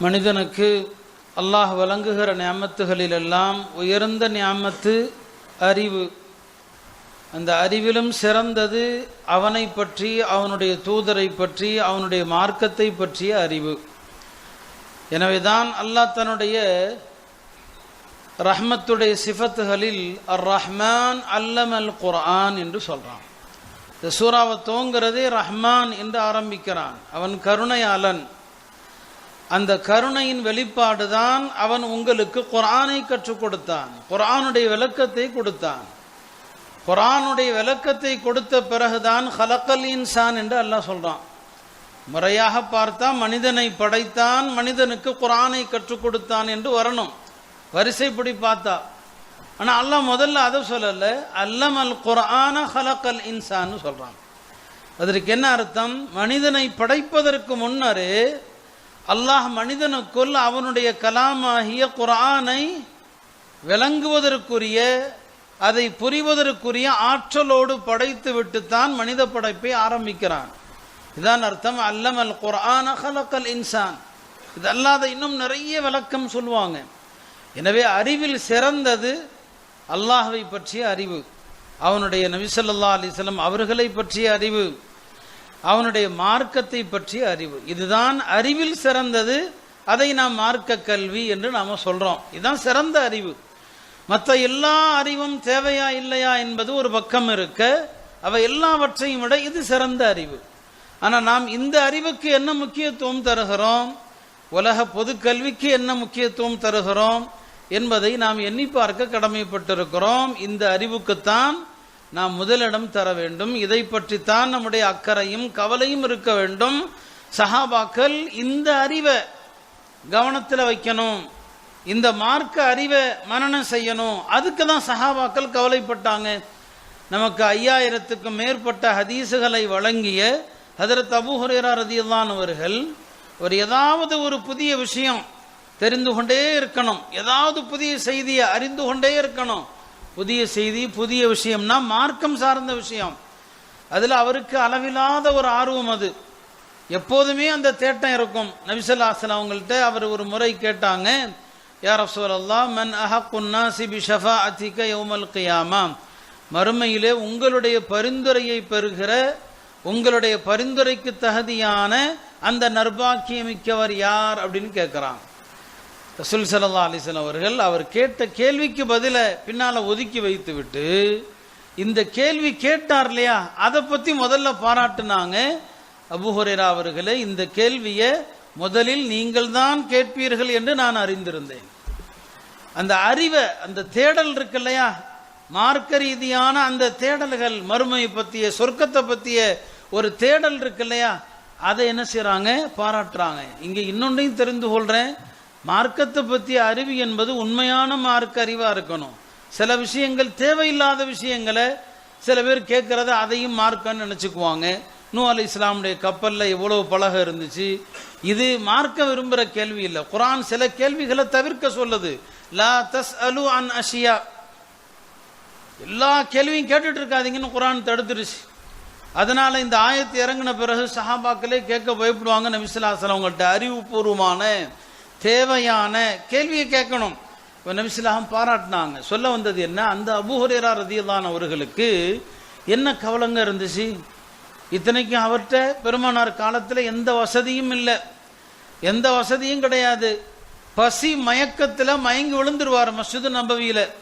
மனிதனுக்கு அல்லாஹ் வழங்குகிற ஞாமத்துகளிலெல்லாம் உயர்ந்த ஞாமத்து அறிவு. அந்த அறிவிலும் சிறந்தது அவனை பற்றி அவனுடைய தூதரை பற்றி அவனுடைய மார்க்கத்தை பற்றிய அறிவு. எனவேதான் அல்லாஹ் தன்னுடைய ரஹ்மத்துடைய சிஃபத்துகளில் அர் ரஹ்மான் அல்லமல் குர்ஆன் என்று சொல்கிறான் இந்த சூறாவை தோங்கிறதே ரஹ்மான் என்று ஆரம்பிக்கிறான். அவன் கருணையாளன். அந்த கருணையின் வெளிப்பாடு தான் அவன் உங்களுக்கு குரானை கற்றுக் கொடுத்தான். குரானுடைய விளக்கத்தை கொடுத்தான். குரானுடைய விளக்கத்தை கொடுத்த பிறகுதான் ஹலக்கல் இன்சான் என்று அல்லாஹ் சொல்றான். முறையாக பார்த்தா மனிதனை படைத்தான் மனிதனுக்கு குரானை கற்றுக் கொடுத்தான் என்று வரணும். வரிசைப்படி பார்த்தா. ஆனால் அல்லாஹ் முதல்ல அதை சொல்லல. அல்லம் அல் குரான ஹலக்கல் இன்சான்னு சொல்கிறான் அதற்கு என்ன அர்த்தம்? மனிதனை படைப்பதற்கு முன்னரே அல்லாஹ் மனிதனுக்குள் அவனுடைய கலாமாகிய குரானை விளங்குவதற்குரிய அதை புரிவதற்குரிய ஆற்றலோடு படைத்து விட்டுத்தான் மனித படைப்பை ஆரம்பிக்கிறான். இதான் அர்த்தம். அல்லம் அல் அகலக்கல் இன்சான். இது அல்லாத இன்னும் நிறைய விளக்கம் சொல்லுவாங்க. எனவே அறிவில் சிறந்தது அல்லாஹ்வை பற்றிய அறிவு. அவனுடைய நபிசல்லா அலிஸ்லம் அவர்களை பற்றிய அறிவு. அவனுடைய மார்க்கத்தை பற்றிய அறிவு. இதுதான் அறிவில் சிறந்தது அதை நாம் மார்க்க கல்வி என்று நாம சொல்றோம். இதுதான் சிறந்த அறிவு. மற்ற எல்லா அறிவும் தேவையா இல்லையா என்பது ஒரு பக்கம் இருக்க அவை எல்லாவற்றையும் விட இது சிறந்த அறிவு. ஆனால் நாம் இந்த அறிவுக்கு என்ன முக்கியத்துவம் தருகிறோம்? உலக பொது கல்விக்கு என்ன முக்கியத்துவம் தருகிறோம்? என்பதை நாம் எண்ணி பார்க்க கடமைப்பட்டிருக்கிறோம். இந்த அறிவுக்குத்தான் நாம் முதலிடம் தர வேண்டும். இதை பற்றித்தான் நம்முடைய அக்கறையும் கவலையும் இருக்க வேண்டும். சஹாபாக்கள் இந்த அறிவை கவனத்தில் வைக்கணும். இந்த மார்க்க அறிவை மனநம் செய்யணும். அதுக்கு தான் சஹாபாக்கள் கவலைப்பட்டாங்க. நமக்கு ஐயாயிரத்துக்கும் மேற்பட்ட ஹதீசுகளை வழங்கிய ஹதரத் அபு ரதியல்லானவர்கள் அவர்கள் ஒரு ஏதாவது ஒரு புதிய விஷயம் தெரிந்து கொண்டே இருக்கணும். ஏதாவது புதிய செய்தியை அறிந்து கொண்டே இருக்கணும். புதிய செய்தி புதிய விஷயம்னா மார்க்கம் சார்ந்த விஷயம். அதில் அவருக்கு அளவில்லாத ஒரு ஆர்வம் அது. எப்போதுமே அந்த தேட்டம் இருக்கும். நபிசல்லாசன் அவங்கள்ட்ட அவர் ஒரு முறை கேட்டாங்க யார் ரசூலல்லா மன் அஹக்குன்னா சிபி ஷஃபா அத்திக யௌமல் கியாமா? மறுமையிலே உங்களுடைய பரிந்துரையை பெறுகிற உங்களுடைய பரிந்துரைக்கு தகுதியான அந்த நர்பாக்கியமிக்கவர் யார் அப்படின்னு கேட்குறான் ரசூல் சல்லா அலிசன் அவர்கள் அவர் கேட்ட கேள்விக்கு பதில பின்னால் ஒதுக்கி வைத்து விட்டு இந்த கேள்வி கேட்டார் இல்லையா? அதை பற்றி முதல்ல பாராட்டுனாங்க அபுஹுரேரா அவர்களே இந்த கேள்வியை முதலில் நீங்கள் தான் கேட்பீர்கள் என்று நான் அறிந்திருந்தேன். அந்த அறிவை அந்த தேடல் இருக்கு இல்லையா? மார்க்க ரீதியான அந்த தேடல்கள் மறுமையை பற்றிய சொர்க்கத்தை பற்றிய ஒரு தேடல் இருக்கு இல்லையா? அதை என்ன செய்கிறாங்க பாராட்டுறாங்க. இங்கே இன்னொன்றையும் தெரிந்து கொள்கிறேன் மார்க்கத்தை பற்றிய அறிவு என்பது உண்மையான மார்க்க அறிவாக இருக்கணும். சில விஷயங்கள் தேவையில்லாத விஷயங்களை சில பேர் கேட்குறத அதையும் மார்க்கன்னு நினச்சிக்குவாங்க. நூ அலி இஸ்லாமுடைய கப்பலில் எவ்வளோ பழகம் இருந்துச்சு? இது மார்க்க விரும்புகிற கேள்வி இல்லை. குரான் சில கேள்விகளை தவிர்க்க சொல்லுது. லா தஸ் அலு அன் அஷியா. எல்லா கேள்வியும் கேட்டுட்டு இருக்காதீங்கன்னு குரான் தடுத்துருச்சு. அதனால இந்த ஆயத்து இறங்கின பிறகு சஹாபாக்களே கேட்க பயப்படுவாங்க நபிசுல்லாசலம் அவங்கள்ட்ட அறிவுபூர்வமான தேவையான கேள்வியை கேட்கணும். இப்போ நபிசிலாம் பாராட்டினாங்க. சொல்ல வந்தது என்ன? அந்த அபுஹுரேரா ரதியல்லான் அவர்களுக்கு என்ன கவலைங்க இருந்துச்சு? இத்தனைக்கும் அவர்கிட்ட பெருமானார் காலத்தில் எந்த வசதியும் இல்லை. எந்த வசதியும் கிடையாது. பசி மயக்கத்தில் மயங்கி விழுந்துருவார் மஸ்ஜிது நம்பவியில்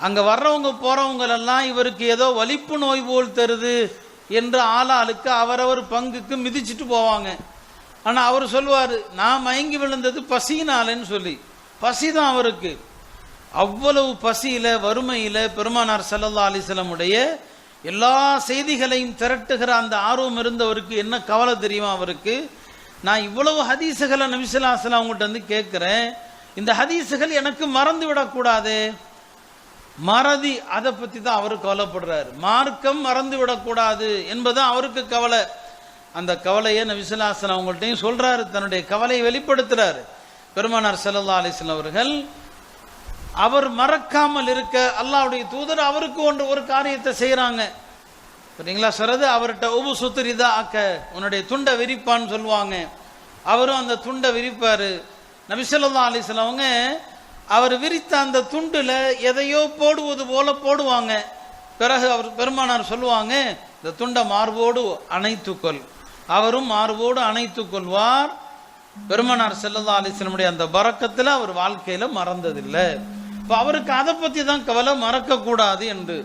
அங்கே வர்றவங்க போகிறவங்களெல்லாம் இவருக்கு ஏதோ வலிப்பு நோய் போல் தருது என்று ஆளாளுக்கு அவரவர் பங்குக்கு மிதிச்சிட்டு போவாங்க. ஆனால் அவர் சொல்லுவார் நான் மயங்கி விழுந்தது பசியினாலன்னு சொல்லி. பசி தான் அவருக்கு. அவ்வளவு பசியில் வறுமையில் பெருமானார் சல்லல்லா அலிசலமுடைய எல்லா செய்திகளையும் திரட்டுகிற அந்த ஆர்வம் இருந்தவருக்கு என்ன கவலை தெரியுமா அவருக்கு? நான் இவ்வளவு ஹதீசுகளை நபிசுல்லாசலம் அவங்கள்ட்ட வந்து கேட்குறேன். இந்த ஹதீசுகள் எனக்கு மறந்து விடக்கூடாது. மறதி அதை பற்றி தான் அவர் கவலைப்படுறாரு. மார்க்கம் மறந்து விடக்கூடாது என்பதுதான் அவருக்கு கவலை. அந்த கவலையை நபிசுல்லாசன் அவங்கள்ட்டையும் சொல்றாரு தன்னுடைய கவலையை வெளிப்படுத்துறாரு. பெருமானார் சல்லா அலிஸ்லாம் அவர்கள் அவர் மறக்காமல் இருக்க அல்லாவுடைய தூதர் அவருக்கு ஒன்று ஒரு காரியத்தை செய்கிறாங்க சரிங்களா சொல்றது அவர்கிட்ட உபு சுத்திரிதா ஆக்க உன்னுடைய துண்டை விரிப்பான்னு சொல்லுவாங்க. அவரும் அந்த துண்டை விரிப்பார். நபிசல்லா அலிஸ்லவங்க அவர் விரித்த அந்த துண்டில் எதையோ போடுவது போல போடுவாங்க. பிறகு அவர் பெருமானார் சொல்லுவாங்க இந்த துண்டை மார்போடு அணைத்துக்கொள். அவரும் மார்போடு அணைத்துக் கொள்வார். பெருமனார் செல்லதா அலிஸ்லமுடைய அந்த பறக்கத்துல அவர் வாழ்க்கையில மறந்ததில்லை. இப்போ அவருக்கு அதை பற்றி தான் கவலை மறக்க கூடாது என்று.